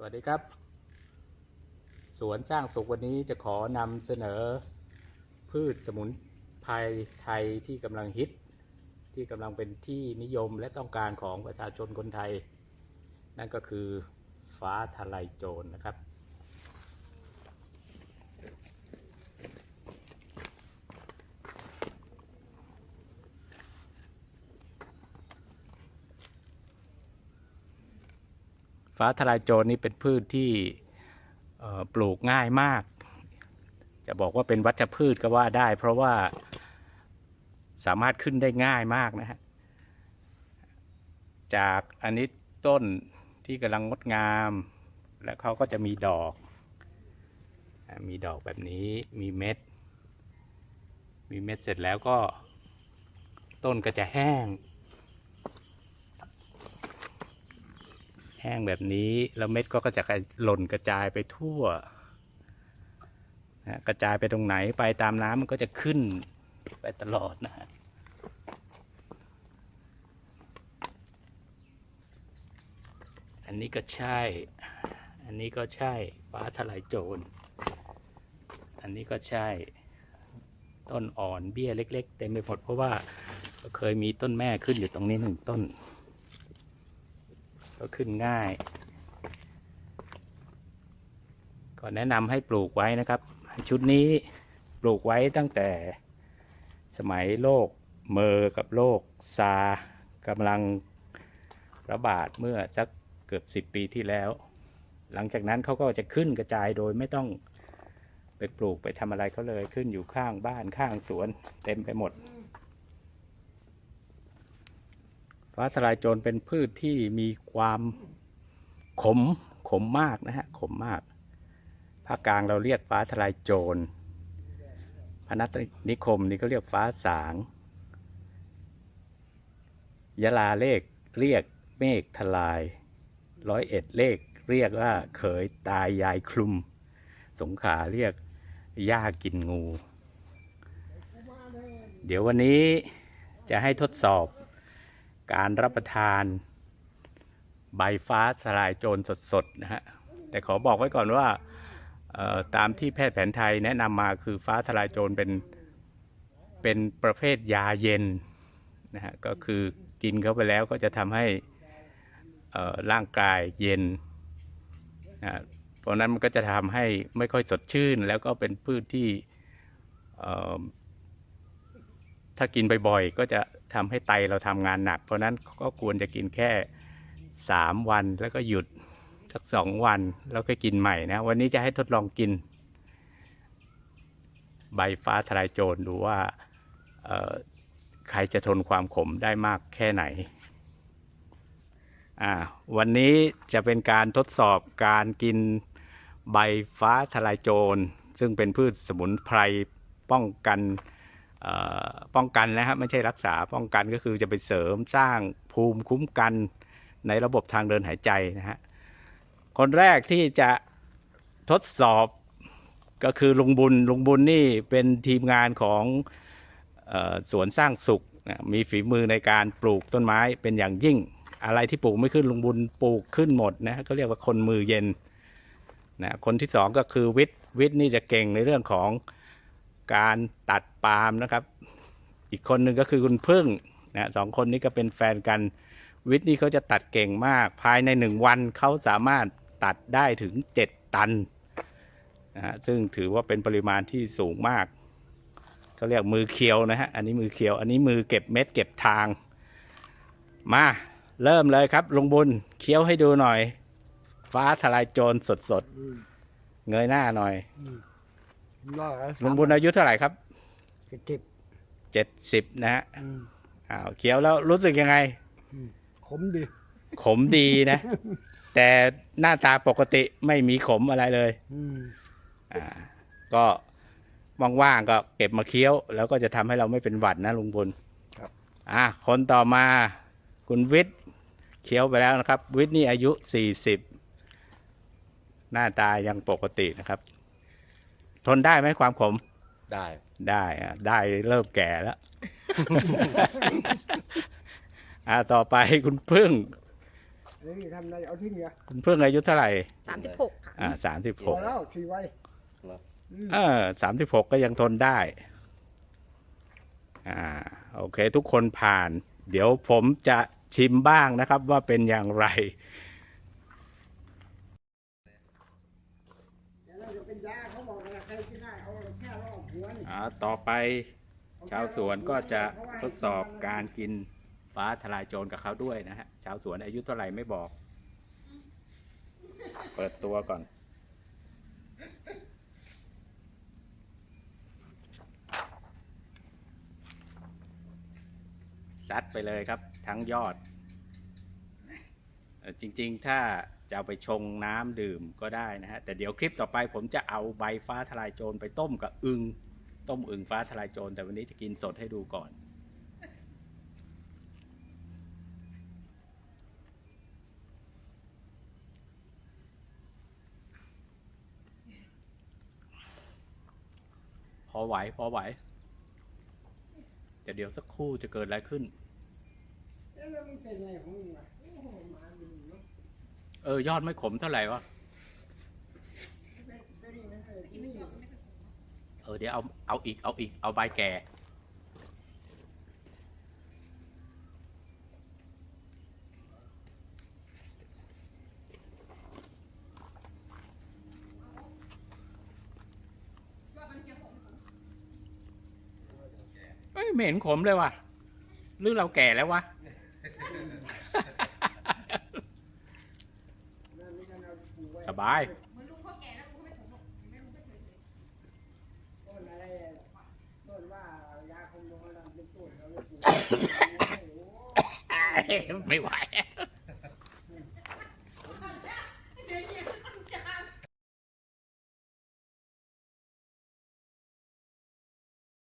สวัสดีครับ สวนสร้างสุขวันนี้จะขอนำเสนอ พืชสมุนไพรไทยที่กำลังฮิต ที่กำลังเป็นที่นิยมและต้องการของประชาชนคนไทย นั่นก็คือฟ้าทลายโจรนะครับ ฟ้าทลายโจรนี่เป็นพืชที่ปลูกง่ายมาก จะบอกว่าเป็นวัชพืชก็ว่าได้ เพราะว่าสามารถขึ้นได้ง่ายมากนะฮะ จากอันนี้ต้นที่กำลังงดงาม และเขาก็จะมีดอก มีดอกแบบนี้ มีเม็ด มีเม็ดเสร็จแล้วก็ ต้นก็จะแห้ง แห้งแบบนี้แล้วเม็ดก็จะหล่นกระจายไปทั่วนะกระจายไปตรงไหนไปตามน้ำมันก็จะขึ้นไปตลอดนะฮะอันนี้ก็ใช่ อันนี้ก็ใช่ฟ้าทลายโจร อันนี้ก็ใช่ ต้นอ่อนเบี้ยเล็ก ๆ เต็มไปหมดเพราะว่าเคยมีต้นแม่ขึ้นอยู่ตรงนี้หนึ่งต้น ก็ขึ้นง่าย ก็แนะนำให้ปลูกไว้นะครับ ชุดนี้ปลูกไว้ตั้งแต่สมัยโรคเมอร์กับโรคซากำลังระบาดเมื่อสักเกือบสิบปีที่แล้ว หลังจากนั้นเขาก็จะขึ้นกระจายโดยไม่ต้องไปปลูกไปทำอะไรเขาเลยขึ้นอยู่ข้างบ้านข้างสวนเต็มไปหมด ฟ้าทลายโจรเป็นพืชที่มีความขมขมมากนะฮะขมมากภาคกลางเราเรียกฟ้าทลายโจรพนัสนิคมนี่ก็เรียกฟ้าสาง ยะลาเลขเรียกเมฆทลาย ร้อยเอ็ดเลขเรียกว่าเขยตายยายคลุม สงขาเรียกย่ากินงู เดี๋ยววันนี้จะให้ทดสอบ การรับประทานใบฟ้าทลายโจรสดๆนะฮะแต่ขอบอกไว้ก่อนว่าตามที่แพทย์แผนไทยแนะนำมาคือฟ้าทลายโจรเป็นเป็นประเภทยาเย็นนะฮะก็คือกินเข้าไปแล้วก็จะทำให้ร่างกายเย็นนะฮะเพราะนั้นมันก็จะทำให้ไม่ค่อยสดชื่น แล้วก็เป็นพืชที่ถ้ากินบ่อยๆก็จะ ทำให้ไตเราทำงานหนัก เพราะนั้นก็ควรจะกินแค่สามวันแล้วก็หยุดสักสองวันแล้วก็กินใหม่นะ วันนี้จะให้ทดลองกิน ใบฟ้าทลายโจรดูว่าใครจะทนความขมได้มากแค่ไหน วันนี้จะเป็นการทดสอบการกินใบฟ้าทลายโจร ซึ่งเป็นพืชสมุนไพรป้องกัน ป้องกันนะครับไม่ใช่รักษาป้องกันก็คือจะไปเสริมสร้างภูมิคุ้มกันในระบบทางเดินหายใจนะฮะคนแรกที่จะทดสอบก็คือลุงบุญลุงบุญนี่เป็นทีมงานของออสวนสร้างสุขนะมีฝีมือในการปลูกต้นไม้เป็นอย่างยิ่ง อะไรที่ปลูกไม่ขึ้นลุงบุญปลูกขึ้นหมดนะก็เรียกว่าคนมือเย็นนะคนที่สองก็คือวิทย์วิทย์นี่จะเก่งในเรื่องของ การตัดปาล์มนะครับ อีกคนหนึ่งก็คือคุณพึ่งนะสองคนนี้ก็เป็นแฟนกัน วิทย์นี่เขาจะตัดเก่งมาก ภายในหนึ่งวันเขาสามารถตัดได้ถึงเจ็ดตันนะฮะซึ่งถือว่าเป็นปริมาณที่สูงมากเขาเรียกมือเคียวนะฮะอันนี้มือเคียว อันนี้มือเก็บเม็ดเก็บทาง มาเริ่มเลยครับลุงบุญเคี้ยวให้ดูหน่อย ฟ้าทลายโจรสดๆ เงยหน้าหน่อย อืม ร้อยลุงบุญอายุเท่าไหร่ครับสิบสิบเจ็ดสิบนะฮะอืมอ้าวเคี้ยวแล้วรู้สึกยังไง อืมขมดีขมดีนะ แต่หน้าตาปกติไม่มีขมอะไรเลย อืมอ่าก็ว่างๆก็เก็บมาเคี้ยว แล้วก็จะทำให้เราไม่เป็นหวัดนะลุงพลอะคนต่อมาคุณวิทย์เคี้ยวไปแล้วนะครับ วิทย์นี่อายุสี่สิบหน้าตายังปกตินะครับ ทนได้ไหมความขม ได้ ได้อะได้เริ่มแก่แล้ว อ่าต่อไปคุณพึ่ง เฮ้ยทำอะไรเอาทิ้งเหรอคุณพึ่งอายุเท่าไหร่ สามสิบหกค่ะ อ่าสามสิบพหอกแล้วสี่ไว้เหรอ อืมเออสามสิบหกก็ยังทนได้ อ่า โอเค ทุกคนผ่าน เดี๋ยวผมจะชิมบ้างนะครับ ว่าเป็นอย่างไร เดี๋ ยวเราจะเป็นยาเขาบอกว่าใครกินได้เอาแค่รอบหัวนี่อ่าต่อไปชาวสวนก็จะทดสอบการกินฟ้าทลายโจรกับเขาด้วยนะฮะ ชาวสวนอายุเท่าไหร่ไม่บอก เปิดตัวก่อน ซัดไปเลยครับทั้งยอดเอ่อจริง ๆ ถ้า จะเอาไปชงน้ำดื่มก็ได้นะฮะแต่เดี๋ยวคลิปต่อไปผมจะเอาใบฟ้าทลายโจรไปต้มกับอึงต้มอึ่งฟ้าทลายโจรแต่วันนี้จะกินสดให้ดูก่อน พอไหวพอไหวแต่เดี๋ยวสักครู่จะเกิดอะไรขึ้นแล้วมันเป็นไงของมึงวะโอ้โหมาดีเนาะ เออยอดไม่ขมเท่าไหร่วะเออเออเดี๋ยวเอาเอาอีกเอาอีกเอาใบแก่ เอ้ยไม่เห็นขมเลยว่ะหรือเราแก่แล้ววะ นั่นนี่กันเอาปลูกไว้ ส บายต้นอะไรอะต้นว่ายาคุมโรคนั้นเป็นต้นเราเลยปลูกโอ้โหไม่ไหว